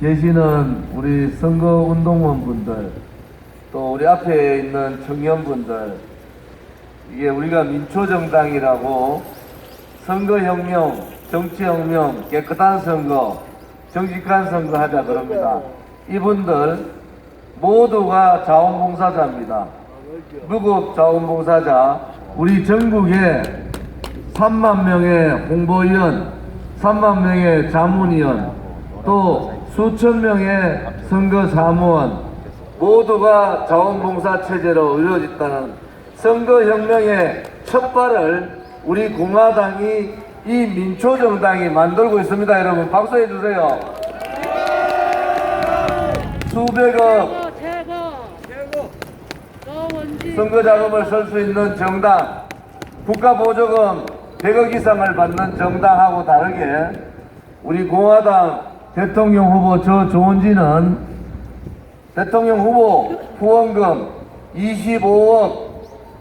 계시는 우리 선거운동원 분들, 또 우리 앞에 있는 청년분들, 이게 우리가 민초정당이라고 선거혁명, 정치혁명, 깨끗한 선거, 정직한 선거 하자 그럽니다. 이분들 모두가 자원봉사자입니다. 무급 자원봉사자, 우리 전국에 3만 명의 홍보위원, 3만 명의 자문위원, 또 수천 명의 선거 사무원 모두가 자원봉사 체제로 이루어졌다는 선거혁명의 첫 발을 우리 공화당이 이 민초정당이 만들고 있습니다. 여러분 박수해 주세요. 수백억 선거 자금을 쓸 수 있는 정당, 국가 보조금 100억 이상을 받는 정당하고 다르게 우리 공화당 대통령 후보 저 조은지는 대통령 후보 후원금 25억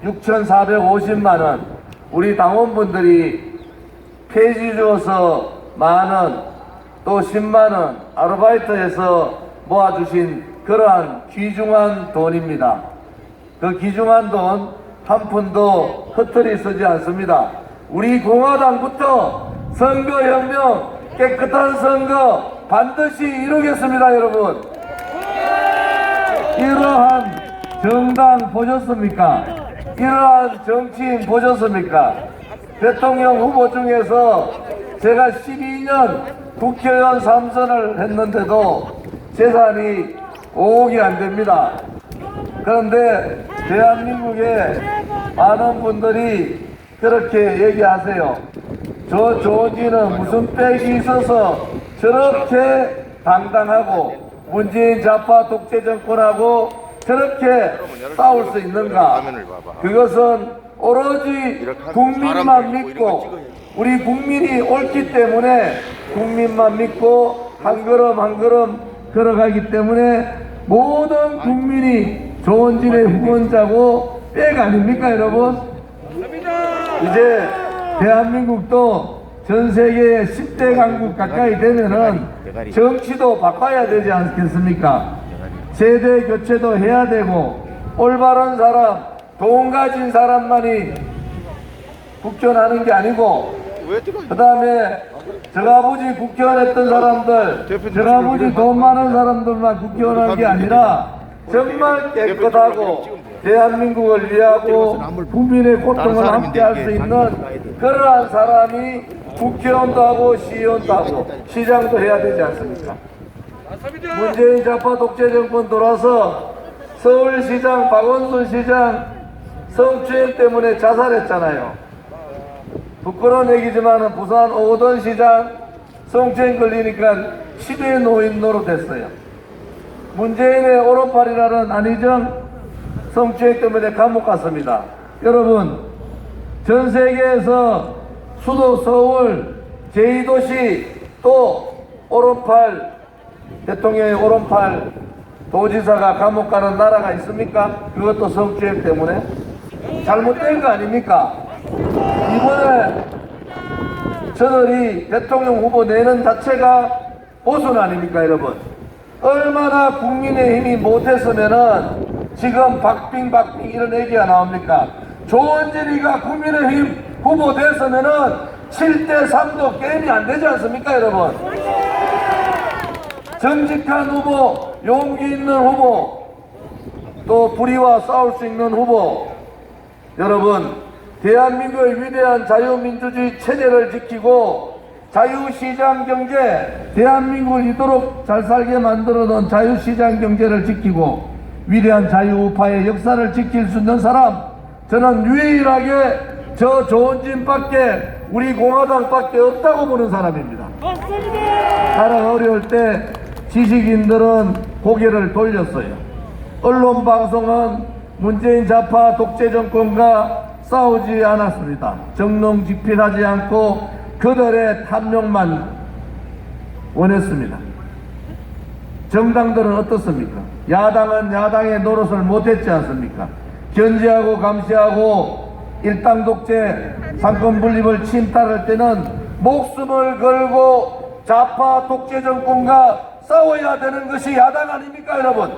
6,450만 원 우리 당원분들이 폐지 주어서 만 원, 또 10만 원 아르바이트해서 모아주신 그러한 귀중한 돈입니다. 그 귀중한 돈 한 푼도 헛들이 쓰지 않습니다. 우리 공화당부터 선거혁명, 깨끗한 선거 반드시 이루겠습니다, 여러분. 이러한 정당 보셨습니까? 이러한 정치인 보셨습니까? 대통령 후보 중에서 제가 12년 국회의원 3선을 했는데도 재산이 5억이 안 됩니다. 그런데 대한민국에 많은 분들이 그렇게 얘기하세요. 저 조지는 무슨 빽이 있어서 저렇게 당당하고 문재인 좌파 독재 정권하고 저렇게 싸울 수 있는가? 그것은 오로지 국민만 믿고 우리 국민이 옳기 때문에 국민만 믿고 한 걸음 한 걸음 걸어가기 때문에 모든 국민이 조원진의 후원자고 빽 아닙니까 여러분? 이제 대한민국도 전 세계의 10대 강국 가까이 되면은 정치도 바꿔야 되지 않겠습니까? 세대 교체도 해야 되고 올바른 사람, 돈 가진 사람만이 국회의원 하는 게 아니고 그 다음에 저가 아버지 국회의원 했던 사람들 저가 아버지 돈 많은 사람들만 국회의원 하는 게 아니라 정말 깨끗하고 대한민국을 위하고 국민의 고통을 함께 할 수 있는 그러한 사람이 국회의원도 하고 시의원도 하고 시장도 해야 되지 않습니까? 문재인 좌파 독재 정권 돌아서 서울시장 박원순 시장 성추행 때문에 자살했잖아요. 부끄러운 얘기지만 부산 오던 시장 성추행 걸리니까 시대 노인노로 됐어요. 문재인의 오른팔이라는 안희정 성추행 때문에 감옥 갔습니다. 여러분, 전 세계에서 수도 서울, 제2도시 또 오른팔 대통령의 오른팔 도지사가 감옥 가는 나라가 있습니까? 그것도 성추행 때문에 잘못된 거 아닙니까? 이번에 저들이 대통령 후보 내는 자체가 보수 아닙니까, 여러분? 얼마나 국민의힘이 못했으면은 지금 박빙 박빙 이런 얘기가 나옵니까? 조원진이가 국민의힘 후보 됐으면은 7대 3도 게임이 안 되지 않습니까, 여러분? 정직한 후보, 용기 있는 후보, 또 불의와 싸울 수 있는 후보. 여러분, 대한민국의 위대한 자유민주주의 체제를 지키고 자유시장 경제, 대한민국을 이토록 잘 살게 만들어 놓은 자유시장 경제를 지키고 위대한 자유우파의 역사를 지킬 수 있는 사람, 저는 유일하게 저 조은진밖에 우리 공화당밖에 없다고 보는 사람입니다. 나라 어려울 때 지식인들은 고개를 돌렸어요. 언론 방송은 문재인 좌파 독재 정권과 싸우지 않았습니다. 정론직필하지 않고 그들의 탐욕만 원했습니다. 정당들은 어떻습니까? 야당은 야당의 노릇을 못했지 않습니까? 견제하고 감시하고 일당 독재, 상권 분립을 침탈할 때는 목숨을 걸고 좌파 독재 정권과 싸워야 되는 것이 야당 아닙니까 여러분?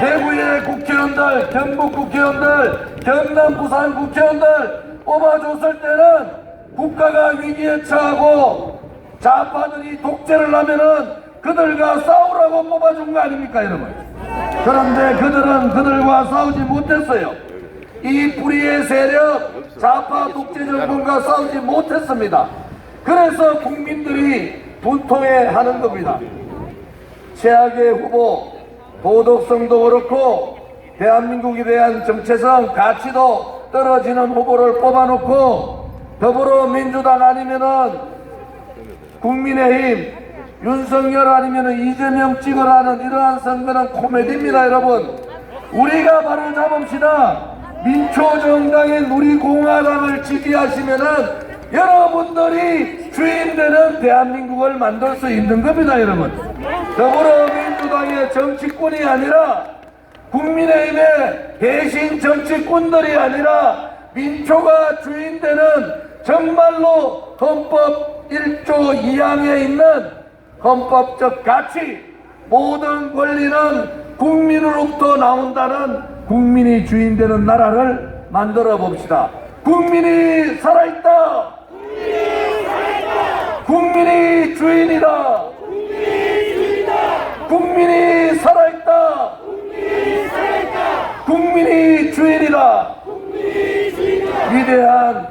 대구의 국회의원들, 경북 국회의원들, 경남 부산 국회의원들 뽑아줬을 때는 국가가 위기에 처하고 좌파들이 독재를 하면은 그들과 싸우라고 뽑아준 거 아닙니까 여러분? 그런데 그들은 그들과 싸우지 못했어요. 이 불의의 세력 좌파 독재 정권과 싸우지 못했습니다. 그래서 국민들이 분통해 하는 겁니다. 최악의 후보, 도덕성도 그렇고 대한민국에 대한 정체성, 가치도 떨어지는 후보를 뽑아놓고 더불어민주당 아니면은 국민의힘, 윤석열 아니면은 이재명 찍으라는 이러한 선거는 코미디입니다, 여러분. 우리가 바로 잡읍시다. 민초정당인 우리 공화당을 지지하시면은 여러분들이 주인 되는 대한민국을 만들 수 있는 겁니다, 여러분. 더불어민주당의 정치권이 아니라 국민의힘의 대신 정치꾼들이 아니라 민초가 주인 되는 정말로 헌법 1조 2항에 있는 헌법적 가치 모든 권리는 국민으로부터 나온다는 국민이 주인 되는 나라를 만들어 봅시다. 국민이 살아있다. 국민이 주인이다. 국민이 살아있다. 국민이 주인이다. 위대한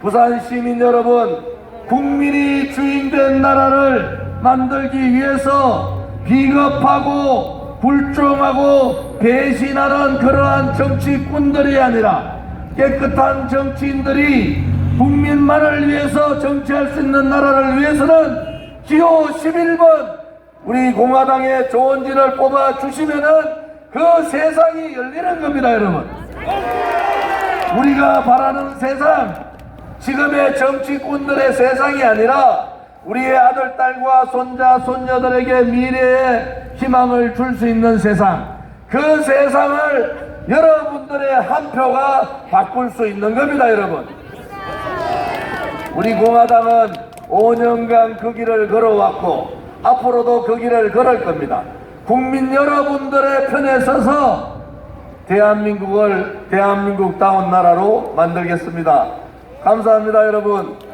부산 시민 여러분, 국민이 주인 된 나라를 만들기 위해서 비겁하고 불忠하고 배신하는 그러한 정치꾼들이 아니라 깨끗한 정치인들이 국민만을 위해서 정치할 수 있는 나라를 위해서는 기호 11번 우리 공화당의 조원진을 뽑아 주시면은 그 세상이 열리는 겁니다, 여러분. 우리가 바라는 세상, 지금의 정치꾼들의 세상이 아니라 우리의 아들, 딸과 손자, 손녀들에게 미래의 희망을 줄 수 있는 세상, 그 세상을 여러분들의 한 표가 바꿀 수 있는 겁니다, 여러분. 우리 공화당은 5년간 그 길을 걸어왔고 앞으로도 그 길을 걸을 겁니다. 국민 여러분들의 편에 서서 대한민국을 대한민국다운 나라로 만들겠습니다. 감사합니다, 여러분.